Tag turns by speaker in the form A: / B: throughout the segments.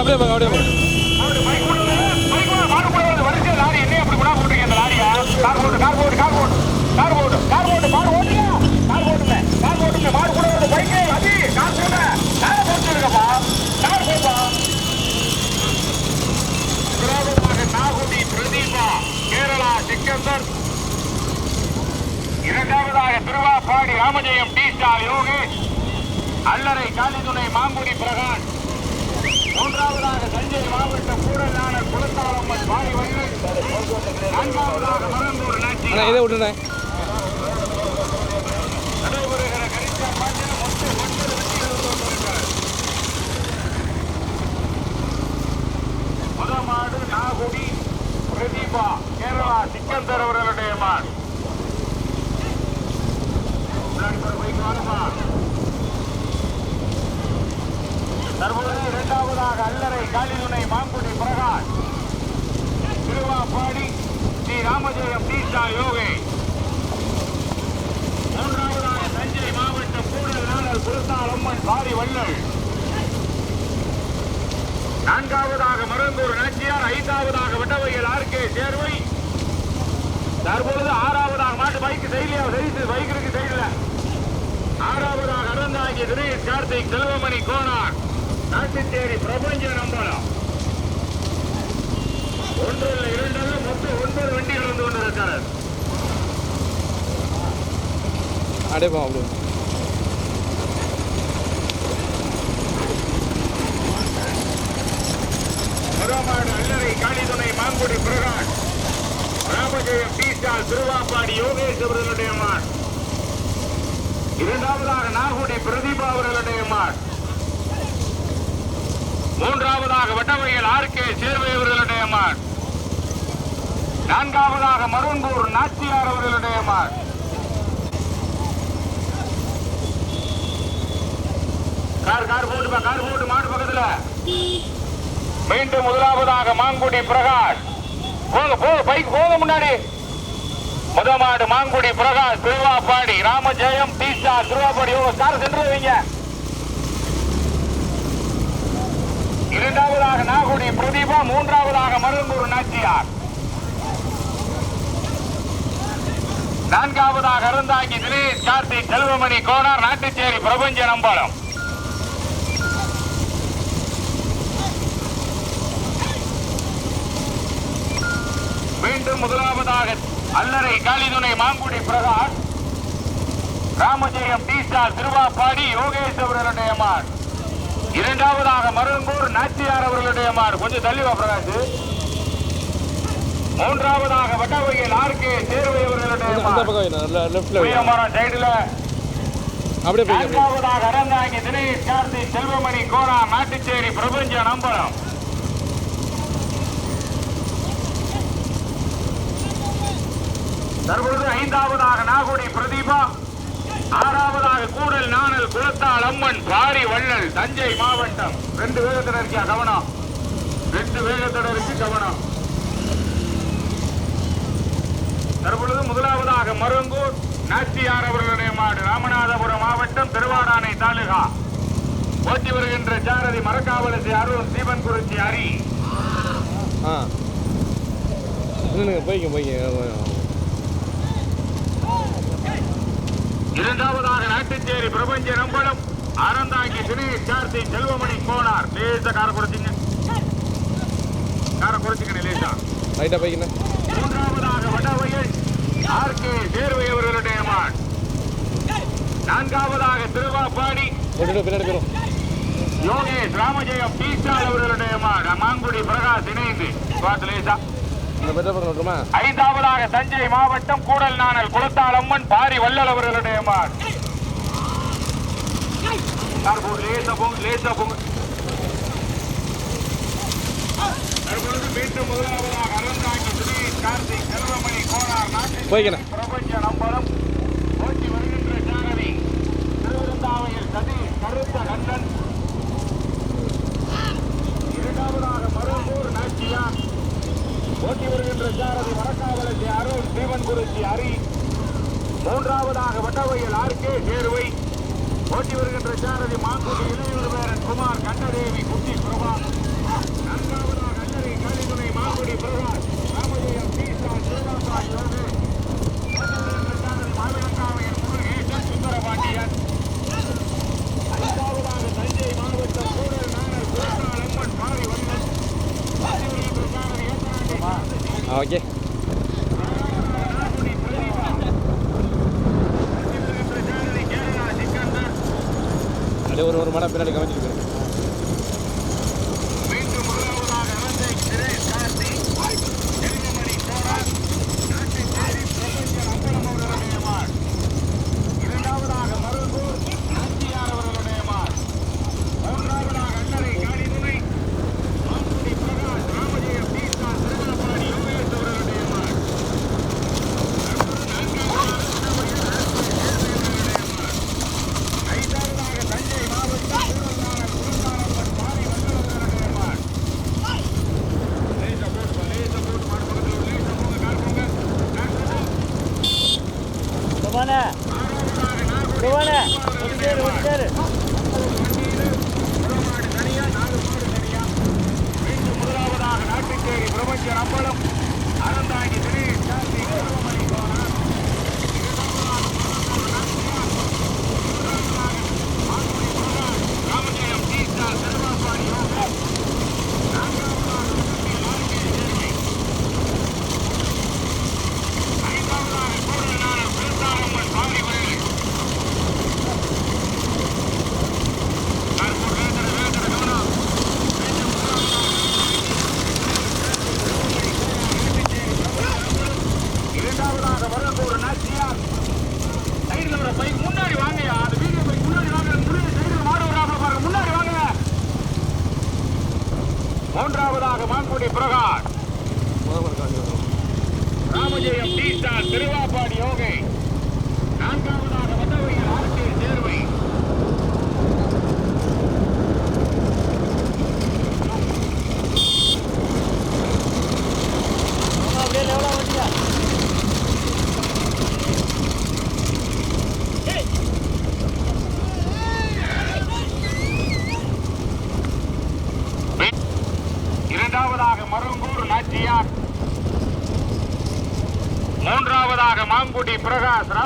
A: அப்படியே போங்க அப்படியே போங்க
B: லாரி. என்ன அந்த கேரளா சிக்கந்தர். இரண்டாவதாக திருவாப்பாடி ராமஜெயம் டி ஸ்டார் யோகேஷ். அல்லறை காலிதுணை மாங்குடி பிரகாஷ். மூன்றாவதாக தஞ்சை மாவட்டம் கூடலாளர் குலத்தாளம்மன் பாடி வந்து நான்காவதாக மரந்தூர் நாச்சி
A: இதை விட்டுண்ணே
B: நடைபெறுகிற கரிசா பாட்டில் மொத்தம் ஒன்பது வெற்றிகள் வந்திருக்கிறது. முதமாடு நாகுடி பிரதீபா கேரளா சிக்கந்தர் அவர்களுடைய மாடு. முன்னாடி பைக் வாங்கம்மா. தற்பொழுது இரண்டாவதாக அல்லறை காலிதுணை மாங்குடி பிரகாஷ் திருவாப்பாடி ஸ்ரீ ராமஜெயம் தீஷா யோகை. மூன்றாவதாக தஞ்சை மாவட்டம் கூடல் நாடல் குருத்தால் அம்மன் பாரி வள்ளல். நான்காவதாக மருந்தூர் நாச்சியார் ஐந்தாவதாக வட்டவையில் ஆர்கே சேர்வை. தற்பொழுது ஆறாவதாக மாட்டு பைக்கு செயலியா செய்து பைக்கிற்கு செய்யல ஆறாவதாக அறந்தாங்கி தினேஷ் கார்த்திக் செல்வமணி கோனார். நாட்டுச்சேரி பிரபஞ்ச நம்பலம் ஒன்றல்ல இரண்டல்ல மொத்தம் ஒன்பது வண்டிகள் வந்து கொண்டிருக்கிறது.
A: அப்படியே போங்க அப்படியே
B: முதமாடு அல்லறை காளிதுணை மாங்குடி பிரகாஷ் ராமஜெயம் பீஸ்டால் திருவாப்பாடி யோகேஷ் அவர்களுடைய மான். இரண்டாவதாக நாகுடி பிரதீபா அவர்களுடைய மான். மூன்றாவதாக வட்டவையில் ஆர் கே சேர்வை அவர்களுடைய மான் நான்காவதாக மருங்கூர் நாச்சியார் அவர்களுடைய மான் கார் கார் போட்டுப்பா கார் போட்டு மாடு பக்கத்துல. மீண்டும் முதலாவதாக மாங்குடி பிரகாஷ். போக போக பைக் போக முன்னாடி. முதமாடு மாங்குடி பிரகாஷ் திருவாப்பாடி ராமஜெயம் டீஷா திருவாப்பாடி உங்க கார் சென்று வைங்க இரண்டாவதாக நாகுடி பிரதீபா மூன்றாவதாக மருங்கூர் நாச்சியார். நான்காவதாக அருந்தாங்கி தினேஷ் கார்த்திக் செல்வமணி கோனார் நாட்டுச்சேரி பிரபஞ்ச நம்பலம். மீண்டும் முதலாவதாக அல்லறை காளிதுணை மாங்குடி பிரகாஷ் ராமஜெயம் டி ஸ்டார் திருவாப்பாடி யோகேஸ்வரனுடைய மான். இரண்டாவதாக மருங்கூர் நாச்சியார் அவர்களுடைய மார் கொஞ்சம் தள்ளி பிரகாஷ். மூன்றாவதாக வட்டவையில் ஆர் கே சேர்வை அவர்களுடைய
A: அந்த
B: மார்
A: பக்கம் நல்லா லெஃப்டில் வைங்க
B: உயரமரம் சைடுல
A: அப்படியே
B: நான்காவதாக அறந்தாங்கி தினேஷ் கார்த்திக் செல்வமணி கோரா நாட்டுச்சேரி பிரபஞ்ச நம்பலம். தற்பொழுது ஐந்தாவதாக நாகுடி பிரதீபா. ஆறாவதாக கூடல் நாணல் குளத்தால் அம்மன் பாரி வள்ளல் தஞ்சை மாவட்டம். ரெண்டு வேகத்தோட இருக்கியா கவனம். ரெண்டு வேகத்தோட இருக்கு கவனம். தற்பொழுது முதலாவதாக மருங்கூர் நாச்சியார் அவர்களுடைய மாடு ராமநாதபுரம் மாவட்டம் திருவாடானை தாலுகா. ஓட்டி வருகின்ற சாரதி மரக்காவலசி அருள் சீவன் குறிச்சி அரி
A: போய்க்க போய்க்க
B: இரண்டாவதாக நாட்டுச்சேரி பிரபஞ்ச நம்பலம். அறந்தாங்கி தினேஷ் கார்த்திக் செல்வமணி கோனார் லேச கார குறைச்சிங்க. கார குறைச்சிங்க லேசா.
A: ரைட்டாக போய்ங்கண்ணா
B: மூன்றாவதாக வடவயல் ஆர் கே சேர்வை அவர்களுடைய மான். நான்காவதாக திருவாப்பாடி யோகேஷ் ராமஜெயம் டீசால் அவர்களுடைய மான். மாங்குடி பிரகாஷ் இணைந்து. பாத்து லேசா. ஐந்தாவதாக தஞ்சை மாவட்டம் கூடல் நாணல் குளத்தால் அம்மன் பாரி வள்ளல் அவர்களுடைய மான். மீண்டும் முதலாவதாக அறந்தாங்கி தினேஷ் கார்த்திக் செல்வமணி கோனார் நாட்டு
A: போய்க்கண்ணா
B: பிரபஞ்ச நம்பரம்
A: ஓகே அப்படியே ஒரு ஒரு மடம் பின்னாடி
B: கவனிச்சிருக்கு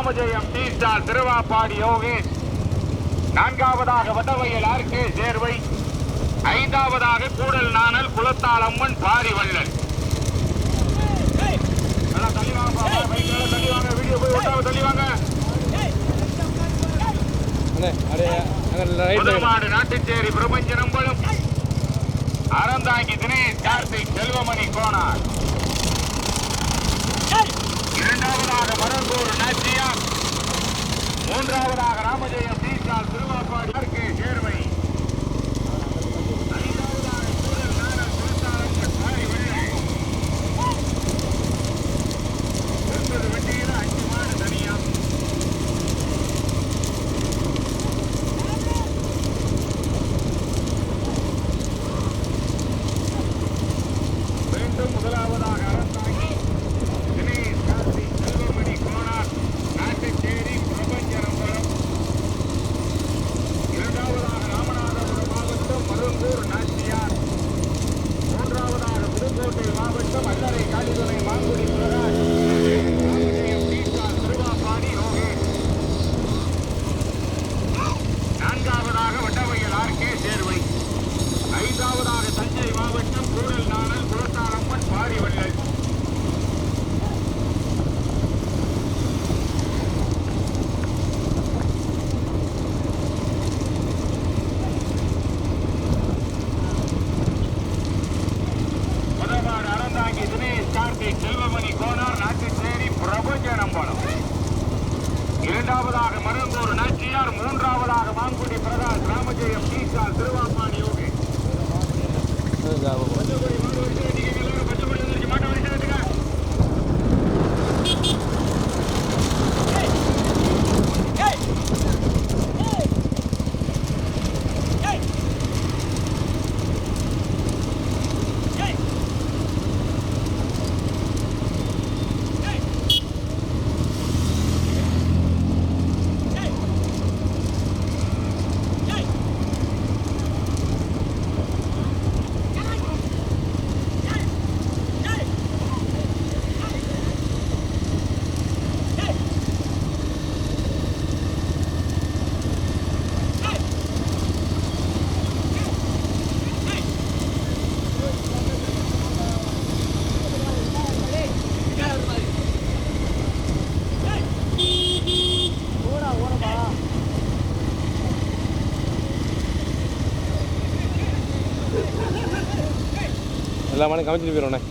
B: ராமஜெயம் டி ஸ்டார் திருவாப்பாடி யோகேஷ். நான்காவதாக வடவையல் ஆர்கே சேர்வை. ஐந்தாவதாக கூடல் நாணல் குளத்தால் அம்மன் பாரிவள்ளல். நாட்டுச்சேரி பிரபஞ்ச நம்பளும் அறந்தாங்கி தினேஷ் கார்த்திக் செல்வமணி கோனார். இரண்டாவதாக மரந்தூர் நாச்சியார். மூன்றாவதாக ராமஜெயம் தீசால் திருவாப்பாடி.
A: எல்லா மாடும் கமிச்சிட்டு போயிடும்ண்ணே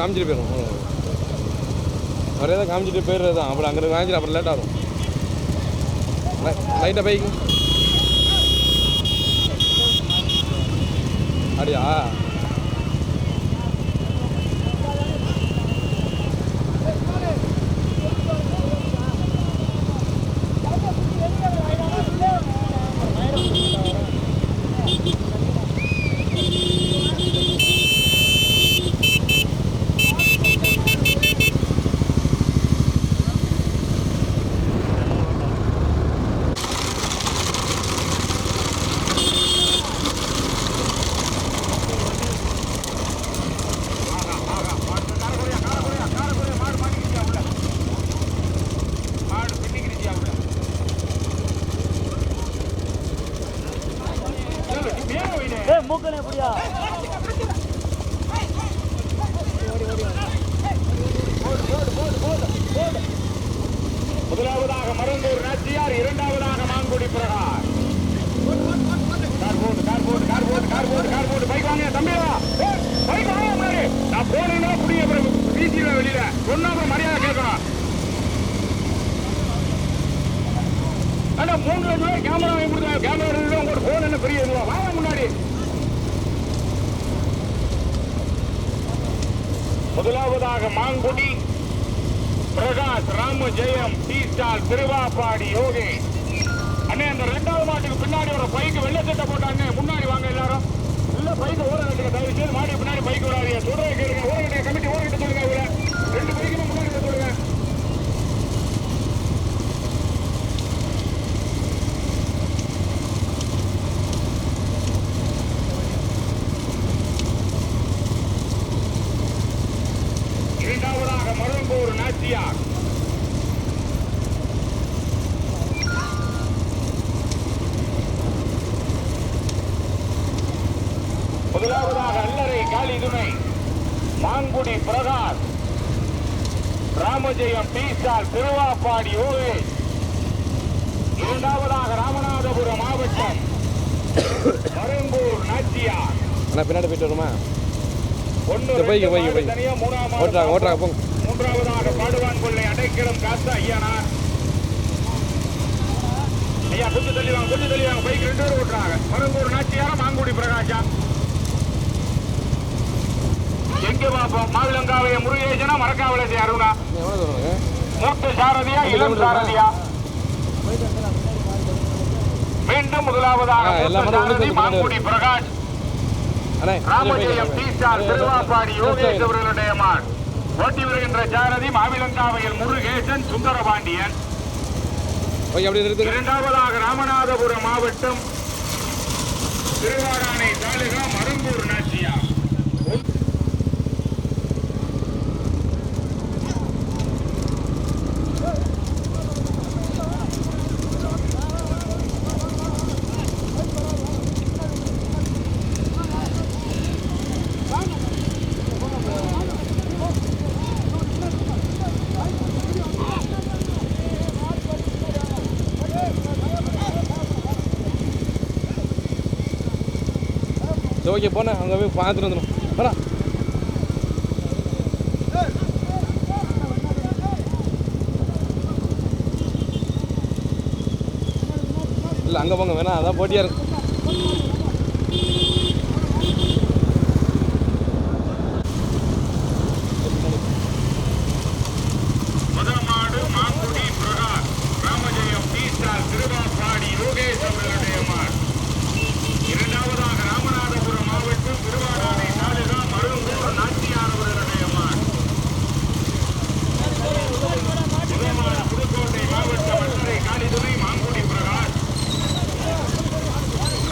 A: கொஞ்சம் காமிச்சிட்டு போயிடும் ஒரே தான் காமிச்சிட்டு போயிடுறது தான். அப்புறம் அங்கே காமிச்சிட்டு அப்புறம் லேட் ஆகும் லைட்டாக பைக்கு அப்படியா
C: மூக்கனே எப்படியா
B: முதலாவதாக மருந்தூர் நாச்சியார் இரண்டாவதாக மாங்குடி பிரகார் கார் போட்டு கார் போட்டு கார் போட்டு கார் போட்டு கார் போட்டு பைக் வாங்க தம்பியா பைக் வாங்க முன்னாடி. நான் போனேன்னா புரிய பிறகு வீசிடுவேன் வெளியில. சொன்னா அப்புறம் மரியாதை கேட்கணும். அண்ணா மூணு லட்சம் ரூபாய் கேமரா வாங்கி கொடுத்தாங்க கேமரா எடுத்து உங்களோட போன் என்ன பெரிய இதுவா வாங்க முன்னாடி. முதலாவதாக மாங்குடி பிரகாஷ் ராம ஜெயம் டி திருவாப்பாடி யோகி அண்ணே அந்த ரெண்டாவது மாட்டுக்கு பின்னாடி ஒரு பைக்கு வெள்ள சட்டை போட்டாங்க முன்னாடி வாங்க எல்லாரும். பைக் ஓர கட்டுங்க தயவு செய்து மாடி பின்னாடி பைக் விடாதீங்க. சொல்றேன் கேளுங்க. ஓர கட்டுங்க கமிட்டி ஓர கட்ட சொல்லுங்க இவ்வளவு ரெண்டு பைக்கு முன்னாடி கட்ட சொல்லுங்க இரண்டாவதாக மருங்கூர் நாச்சியார் முதலாவதாக அல்லறை காளி துணை மாங்குடி பிரகாஷ் ராமஜெயம் பீசால் திருவாப்பாடி யோகேஷ் இரண்டாவதாக ராமநாதபுரம் மாவட்டம் மருங்கூர் நாச்சியார்.
A: அண்ணா பின்னாடி போயிட்டு வருமா?
B: ஒன்று
A: ஓட்டுறாங்க ஓட்டுறாங்க போங்க.
B: மூன்றாவதாக பாடுவான் கொள்ளை அடைக்கலம் காத்த ஐயனார். ஐயா கொஞ்சம் தள்ளி வாங்க கொஞ்சம் தள்ளி வாங்க பைக் ரெண்டு பேரும் ஓட்டுறாங்க. மருங்கூர் நாச்சியாரா மாங்குடி பிரகாஷா. எங்க பாப்போம் மாவிலங்காவைய முருகேசனா மரக்காவலசி அருணா. மூத்த சாரதியா இளம் சாரதியா? மீண்டும் முதலாவதாக மூத்த சாரதி மாங்குடி பிரகாஷ். ராமஜெயம் டீசார் திருவாப்பாடி யோகேஷ் அவர்களுடைய மான். ஓட்டி வருகின்ற சாரதி மாவிலங்காவையில் முருகேசன் சுந்தரபாண்டியன். இரண்டாவதாக ராமநாதபுரம் மாவட்டம் திருவாடானை தாலுகா மருங்கூர் நாச்சியா
A: சரி ஓகே போனேன். அங்கே போய் பார்த்துட்டு வந்துடும் வரா இல்லை அங்கே போங்க. வேணாம் அதான் போட்டியாக இருக்கும்
B: முதமாடு மாங்குடி பிரகாஷ் ராமஜெயம் பீசார் திருவாப்பாடி யோகேஷ் அவர்களுடைய மான் இரண்டாவதாக ராமநாதபுரம் மாவட்டம் திருவாடானை தாலுகா மருங்கூர் நாச்சியார் அவர்களுடைய மான் முதமாடு புதுக்கோட்டை மாவட்டம் மதுரை காளிதுறை மாங்குடி பிரகாஷ்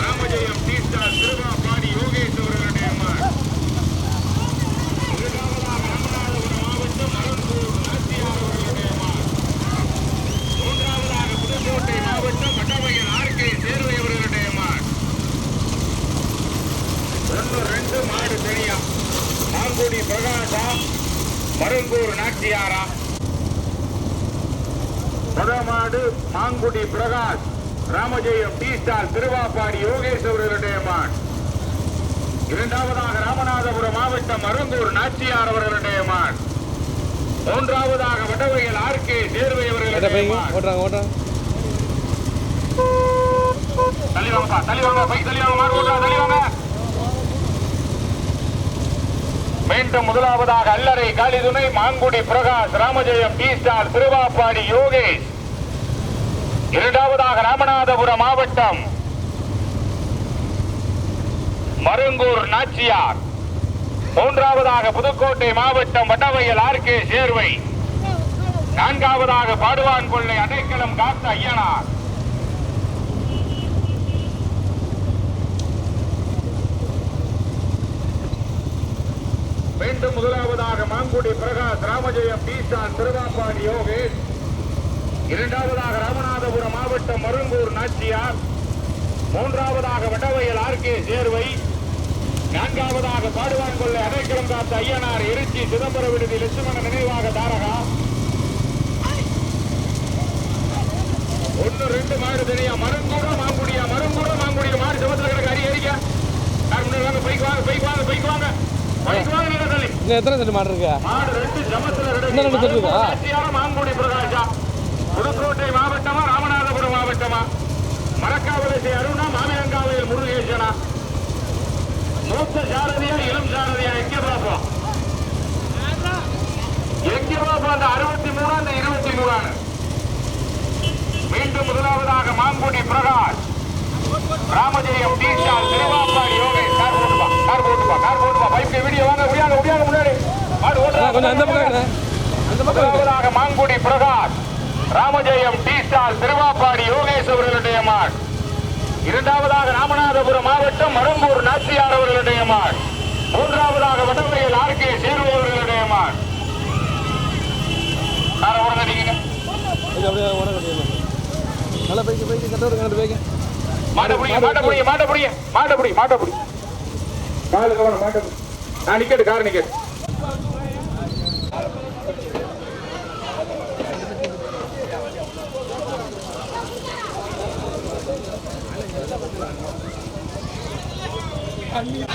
B: ராமஜெயம் பீசார் திருவாப்பாடி யோகேஷ் அவர்களுடைய மான் இரண்டாவதாக ராமநாதபுரம் மாவட்டம் மருங்கூர் நாச்சியார் அவர்களுடைய மான் மூன்றாவதாக புதுக்கோட்டை மாவட்டம் வட்டவையல் ஆர்கே சேர்வை அவர்களுடைய மான் ஒன்று ரெண்டு மாடு தனியா மாங்குடி பிரகாஷா மருங்கூர் நாச்சியாரா முதமாடு மாங்குடி பிரகாஷ் ராமஜெயம் டி ஸ்டார் திருவாப்பாடி யோகேஷ் அவர்களுடைய மான். இரண்டாவதாக ராமநாதபுரம் மாவட்டம் மருங்கூர் நாச்சியார் அவர்களுடைய மான். மூன்றாவதாக வடவையல் சேர்வை
A: கேட்ட
B: அவர்களுடைய தள்ளி வாங்கப்பா தள்ளி வாங்க பைக் தள்ளி வாங்க மாடு ஓட்டுறா தள்ளி வாங்க. மீண்டும் முதலாவதாக அல்லறை காளிதுணை மாங்குடி பிரகாஷ் ராமஜெயம் டி ஸ்டார் திருவாப்பாடி யோகேஷ். இரண்டாவதாக ராமநாதபுரம் மாவட்டம் மருங்கூர் நாச்சியார். மூன்றாவதாக புதுக்கோட்டை மாவட்டம் வட்டவையல் ஆர்கே சேர்வை. நான்காவதாக பாடுவான் கொள்ளை அடைக்கலம் காத்த ஐயனார். மீண்டும் முதலாவதாக மாங்குடி பிரகாஷ் ராமஜெயம் பீசான் திருவாப்பாடி யோகேஷ். இரண்டாவதாக ராமநாதபுரம் மாவட்டம் மருங்கூர் நாச்சியார். மூன்றாவதாக வடவையல் ஆர்கே சேர்வை. நான்காவதாக பாடுவான் கொள்ளை அடைக்கலம் காத்த ஐயனார் இருச்சி சிதம்பர விடுதி லட்சுமண நினைவாக தாரகா. ஒன்னு ரெண்டு மாடு தனியா மருங்கூட மாங்குடியா? மருங்கூட மாங்குடியா? மாடு சமத்துல கிடக்கு அடி அடிக்க யார் முன்னாடி வாங்க பைக் வாங்க பைக் வாங்க பைக் வாங்க. பைக் வாங்க நீங்க தள்ளி.
A: இன்னும் எத்தனை செட்டு மாடு இருக்கா
B: மாடு ரெண்டு ஜமத்துல
A: இன்னும் ரெண்டு செட்டு இருக்கா?
B: ரெண்டு மாங்குடி பிரகாஷா. புதுக்கோட்டை மாவட்டமா ராமநாதபுரம் மாவட்டமா? மரக்காவலசி அருணா மாமிலங்காவையில் முருகேசனா. மூத்த சாரதியா இளம் சாரதியா எங்க பார்ப்போம்? எங்க பார்ப்போம்? அந்த அறுபத்தி மூணு அந்த இருபத்தி மூணானு மீண்டும் முதலாவதாக மாங்குடி பிரகாஷ். ராமஜெயம் டீச்சார் திருவாப்பாடி யோகேஷ். சார் ஓட்டுவா வாய்ப்பு வீடியோ வாங்க முடியாங்க முடியாங்க முன்னாடி. மாடு
A: அண்ணா, கொஞ்சம் அந்த பக்கம். அந்த பக்கம்.
B: முதலாவதாக மாங்குடி பிரகாஷ். ராமஜெயம் டி ஸ்டார் திருவாப்பாடி யோகேஷ் அவர்களுடைய மாட். இரண்டாவதாக ராமநாதபுரம் மாவட்டம் மரும்பூர் நாச்சியார் அவர்களுடைய மாட் மூன்றாவதாக வடமையில் ஆர் கே சேர்வு அவர்களுடைய
A: பைக்கு
B: மாட்டபுடி மாட்டபுடி மாட்டபுடி மாட்டபுடி மாட்டபுடி நான் நிக்கட்டு கார் நிக்கட்டு. Camila.